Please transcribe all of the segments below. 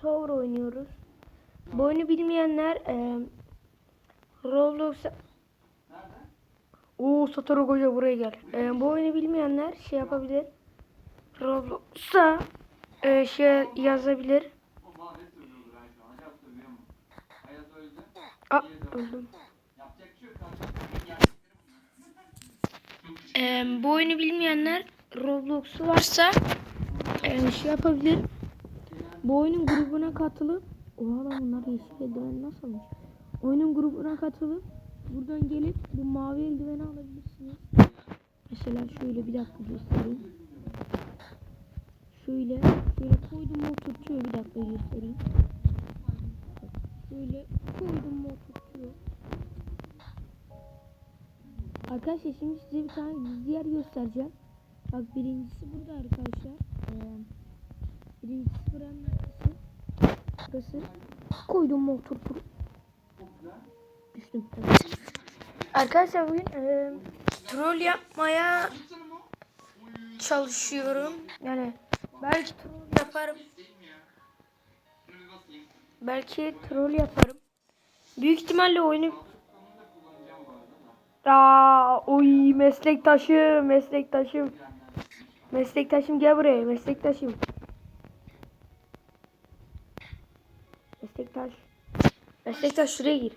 Tower oynuyoruz. Bu oyunu bilmeyenler e, Roblox'a Oo Satoru Gojo buraya gel. E, bu oyunu bilmeyenler şey yapabilir. Roblox'a e, şey yazabilir. Aa öldüm. E, bu oyunu bilmeyenler Roblox'u varsa e, şey yapabilir. Bu oyunun grubuna katılıp Oha lan bunlar yeşil eldiven nasıl almış? Oyunun grubuna katılıp buradan gelip bu mavi eldiveni alabilirsiniz. Mesela şöyle bir dakika göstereyim. Şöyle şöyle koydum oturtuyor bir dakika göstereyim. Şöyle koydum oturtuyor. Arkadaşlar şimdi size bir tane gizli yer göstereceğim. Bak birincisi burada arkadaşlar. Ee, birincisi buranın arkası. Burası. Koydum mu oturtur. Düştüm. Arkadaşlar bugün e, troll yapmaya çalışıyorum. Yani belki troll yaparım. Belki troll yaparım. Büyük ihtimalle oyunu. Aa, oy meslektaşım, meslektaşım. Meslektaşım gel buraya, meslektaşım. Meslektaş. Meslektaş şuraya gir.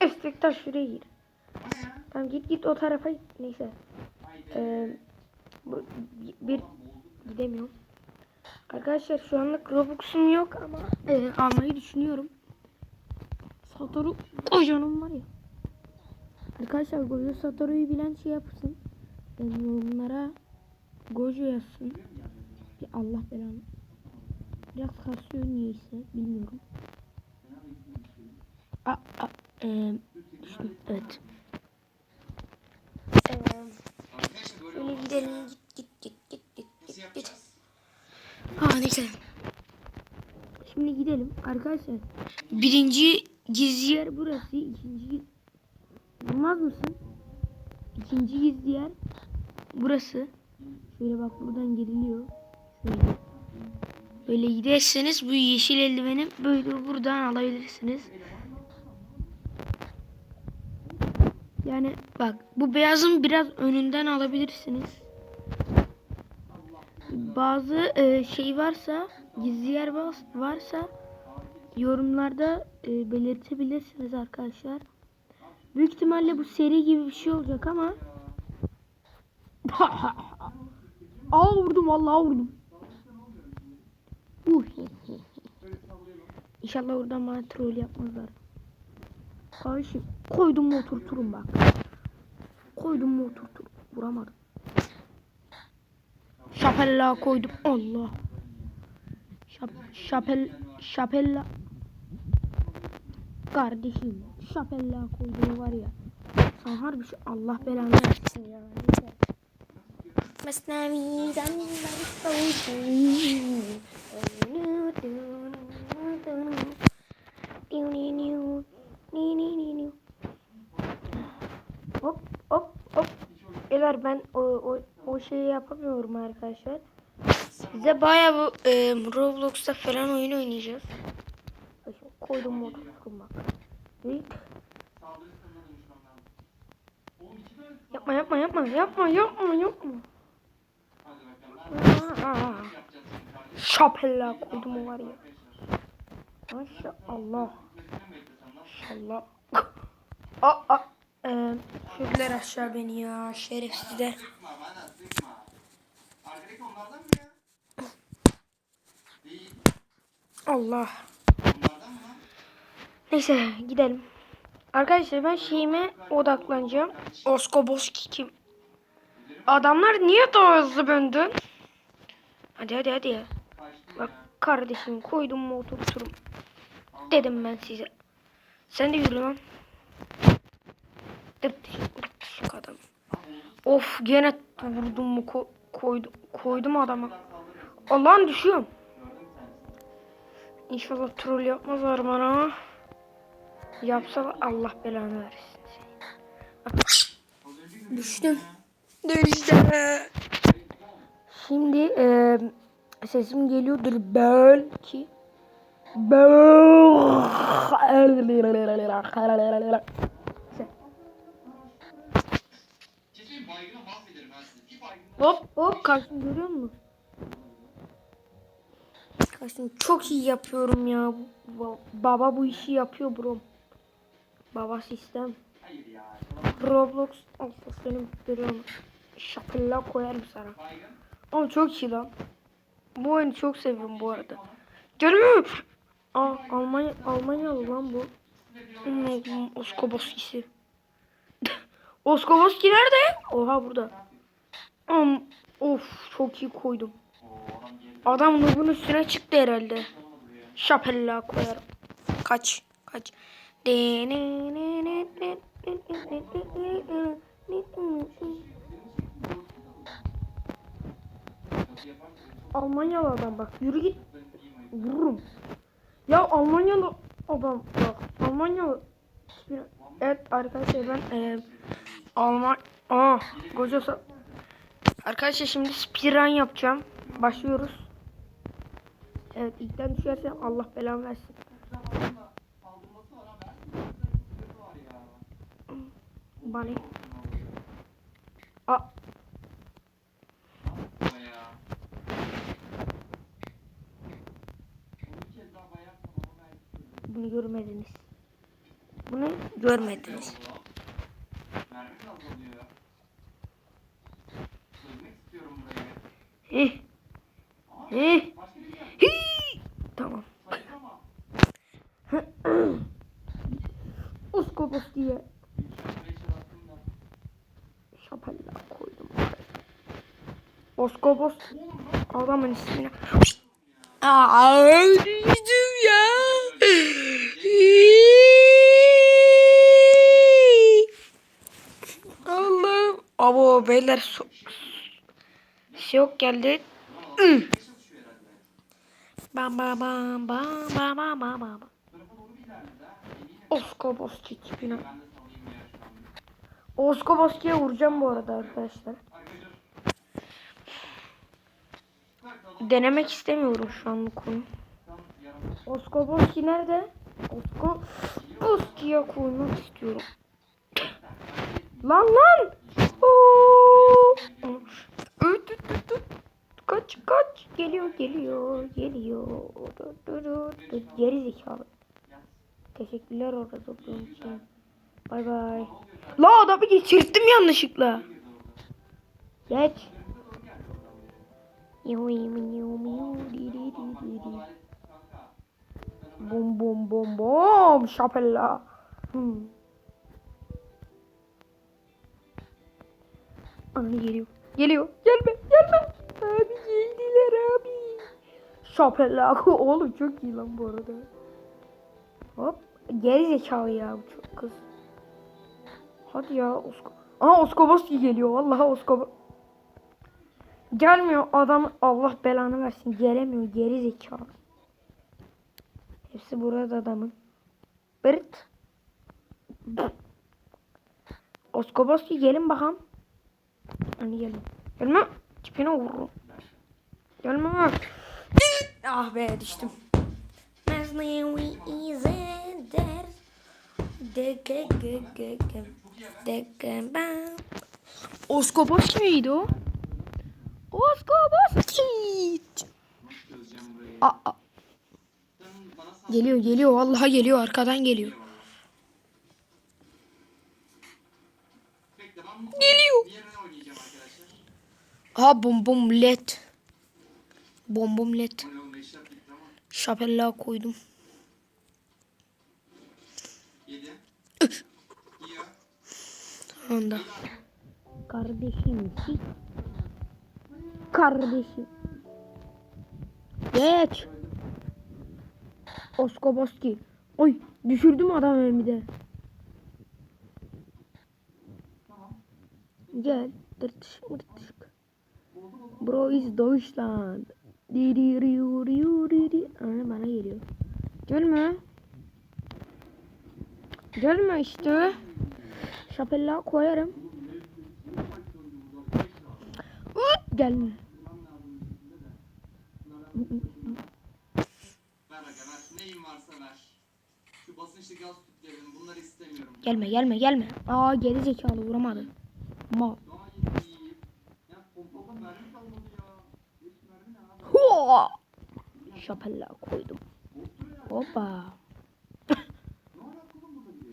Meslektaş şuraya gir. Tamam git git o tarafa. Neyse. Ee, bu, bir gidemiyorum. Arkadaşlar şu anlık Robux'um yok ama e, almayı düşünüyorum. Satoru kocanım var ya. Arkadaşlar Gojo Satoru'yu bilen şey yapsın. Yorumlara Gojo yazsın. Ya Allah belanı. Biraz kasıyor niyeyse bilmiyorum. Aa, eee, düştüm. Evet. Şöyle gidelim git git git git git git git. yapacağız? Ha neyse. Şimdi gidelim arkadaşlar. Birinci gizli yer burası. ikinci Bulmaz mısın? İkinci gizli yer burası. Şöyle bak buradan giriliyor. Şöyle. Böyle giderseniz bu yeşil eldiveni böyle buradan alabilirsiniz. Yani bak bu beyazın biraz önünden alabilirsiniz. Bazı e, şey varsa gizli yer varsa yorumlarda e, belirtebilirsiniz arkadaşlar. Büyük ihtimalle bu seri gibi bir şey olacak ama Aa vurdum vallahi vurdum. Uh. İnşallah oradan bana troll yapmazlar. Kardeşim koydum mu oturturum bak. Koydum mu oturturum. Vuramadım. Şapella koydum. Allah. Şap, şapel, şapella. Kardeşim şapella koydum var ya. Sen harbi şu Allah belanı versin ya. Neyse. Mesnevi'den Hop hop hop. Ben o, o, o şeyi yapamıyorum arkadaşlar. Size baya bu e, Roblox'ta falan oyun oynayacağız. Koydum modu bak. Yapma yapma yapma yapma yapma yapma. Şapella koydum var ya. Maşallah. Gitmesini mi beklesem lan? Allah. Aa, aa. Ee, aşağı beni ya ya? Değil. Allah. Neyse gidelim. Arkadaşlar ben şeyime odaklanacağım. Oskoboski kim? Adamlar niye daha hızlı böndün? Hadi hadi hadi. Bak kardeşim koydum mu oturturum. Dedim ben size. Sen de yürü lan. Adam. Of gene vurdum mu ko koydum, koydum adama. Allah'ım düşüyorum. İnşallah troll yapmazlar bana. Yapsa Allah belanı versin seni. Düştüm. Düştüm. Şimdi e, sesim geliyordur belki. Kesin Hop hop kaçtım görüyor musun? Kaçtım çok iyi yapıyorum ya. Ba- Baba bu işi yapıyor bro. Baba sistem. Roblox alfasını görüyorum. Şapılla koyarım sana. Ama çok iyi lan. Bu oyunu çok seviyorum bu arada. Musun? Aa, Almanya, Almanyalı lan bu Oskoboski'si. Oskoboski nerede? Oha burada. Am, of çok iyi koydum. Adam nubun üstüne çıktı herhalde. Şapella koyarım. Kaç. Kaç. Almanyalı adam bak. Yürü git. Vururum. Ya Almanyalı adam bak. Almanyalı. Evet arkadaşlar ben e, Alman Aa koca Arkadaşlar şimdi spiran yapacağım. Başlıyoruz. Evet ilkten düşersem Allah belamı versin. Bana. Belki. bunu görmediniz. Bunu görmediniz. Mermi biraz bir yer. Hii. Tamam. Uskopos diye şapella koydum. Oskopos adamın ismini. Aa, öldürdüm ya. Allah'ım. Abo beyler so Şok geldi. Çalışıyor herhalde. Bam bam bam bam bam bam bam bam. Şu an. Oskoboski'ye vuracağım bu arada arkadaşlar. Denemek istemiyorum şu an bu konu. Oskoboski nerede? Osko Oski'ye koymak istiyorum. Lan lan! Kaç kaç geliyor geliyor geliyor. Dur, dur, dur. Geri zekalı. Teşekkürler orada tuttuğun için. Bay bay. La adamı geçirttim yanlışlıkla. Geç. Bom bom bom bom şapella. Hmm. Geliyor. Geliyor. Gelme gelme. Abi geldiler abi. Şapella. Oğlum çok iyi lan bu arada. Hop. Geri zekalı ya bu çok kız. Hadi ya Osko. Aha Oskoboski geliyor. Vallahi Oskobo. Gelmiyor adam Allah belanı versin. Gelemiyor geri zekalı. Hepsi burada adamın. Bırt. Oskoboski gelin bakalım. Hani gelin. Gelme. Tipine vururum. Gelme. Ah be düştüm. Oskoboski miydi o? Oskoboski. Çözeceğim burayı. Aa, aa. Sen bana sal. Geliyor geliyor vallahi geliyor arkadan geliyor. Ben Geliyor. Ha bum bum led. Bom bum led. Şapella koydum. Anda. Kardeşim. Kardeşim. Geç. Oskoboski. Oy düşürdüm adam elimi Gel. Dırtışık mırtışık. Bro is Deutschland. Di di riu riu di di. Ana bana geliyor. Gelme. Gelme işte. Şapella koyarım. Ut, gelme. Gelme gelme gelme. Aa geri zekalı vuramadı. Mal. Gayet iyi. Ya pompalı mermi kalmadı ya. Hiç mermi ne Hua! Şapella koydum. Hoppa.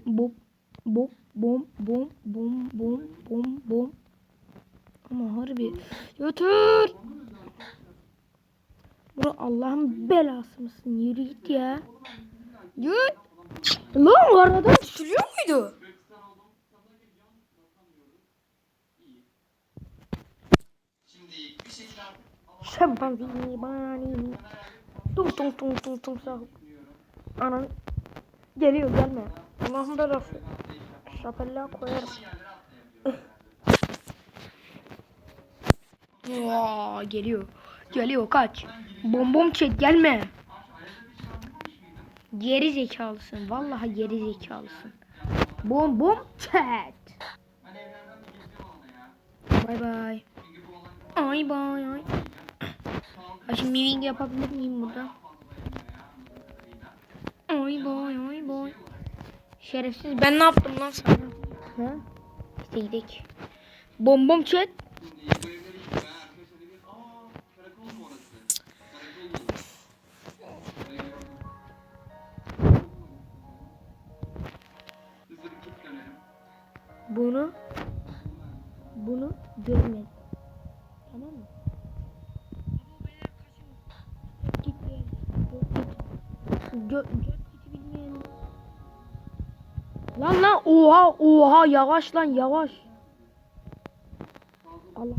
Bum bum bum bum bum bum bum bum. Ama harbi götür. Bura Allah'ın belası mısın? Yürü git ya. Git. Lan aradan düşürüyor muydu? Kırksan oldum. Sana bir yan basamıyorum. İyi. Şimdi bir şekilde artık ama Şempanzini bani. Tum tum tum tum tum sağ. Anan geliyor gelme. Allah'ım da yapalım. Şapella koyarım. Ya geliyor. Geliyor kaç. Bom bom çek gelme. Geri zekalısın. Vallahi geri zekalısın. Bom bom ya. Bay bay. Ay bay ay. Şimdi miming yapabilir miyim burada? Ay bay ay bay. Şerefsiz. Ben ne yaptım lan sana? Ha? İşte gidelim. Bom bom Gö göt bilmeyen. Lan lan oha oha yavaş lan yavaş. Allah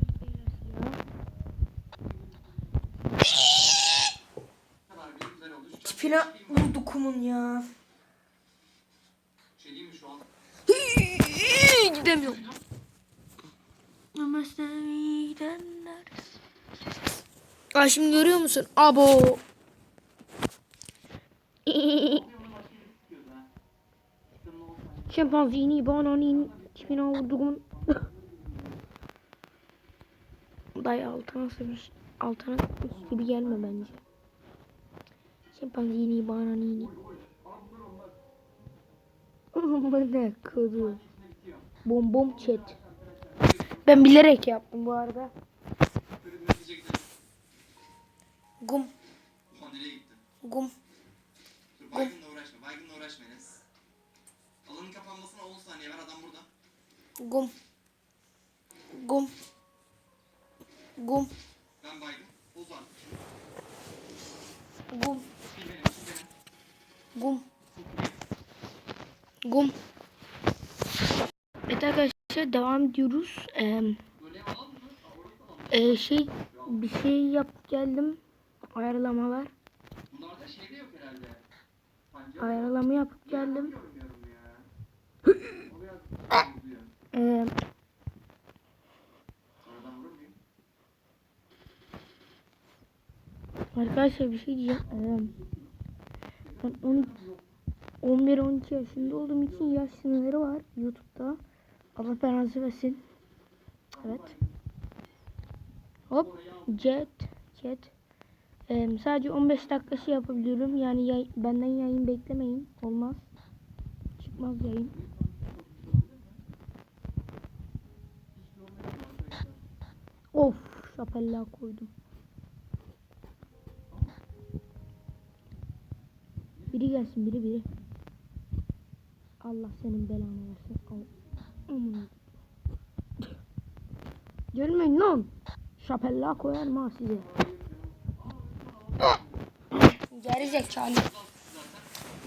Tipine vurdu kumun ya. Değil mi şu an? Gidemiyorum. Aa şimdi görüyor musun? Abo. Şempanzini bananın tipine vurduğum. Dayı altına sıkmış. Altına sıkmış gibi gelme bence. Şempanzini bananini. Amına kodu. Bom bom chat. Ben bilerek yaptım bu arada. Gum gum. Dur baygınla uğraşma. Baygınla uğraşma saniye var adam burada. Gum. Gum. Gum. Ben baygın. Ozan. Gum. Gum. Gum. Evet arkadaşlar devam ediyoruz. Ee, e, şey bir şey yap geldim. Ayarlamalar. Bunlarda şey de yok herhalde. Ayarlama yapıp geldim. Görmüyorum ya. O biraz bozuyor. Ee, arkadaşlar bir şey diyeceğim. Ben 11-12 yaşında olduğum için yaş sınırları var YouTube'da. Allah belanızı versin. Evet. Hop. Jet. Jet. Ee, sadece 15 dakika şey yapabiliyorum. Yani yay- benden yayın beklemeyin. Olmaz. Çıkmaz yayın. Of. Şapella koydum. Biri gelsin biri biri. Allah senin belanı versin. Al. Amına. Gelmeyin lan. Şapella koyarım ha size. Geri zekalı.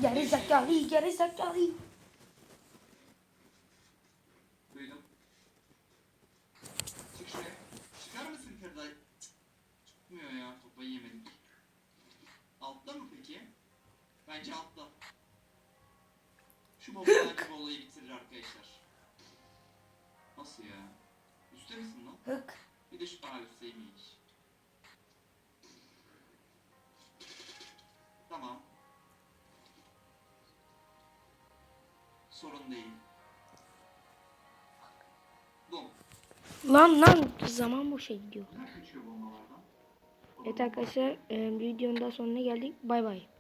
Geri zekalı, geri zekalı. Şu bence bu olayı bitirir arkadaşlar. Nasıl ya? Üste misin lan? Hık. Bir de şu aa üstteymiş. Tamam. Sorun değil. Dom. Lan lan zaman boşa gidiyor. Ne kaçıyor bombalardan? Evet arkadaşlar e, videonun daha sonuna geldik. Bay bay.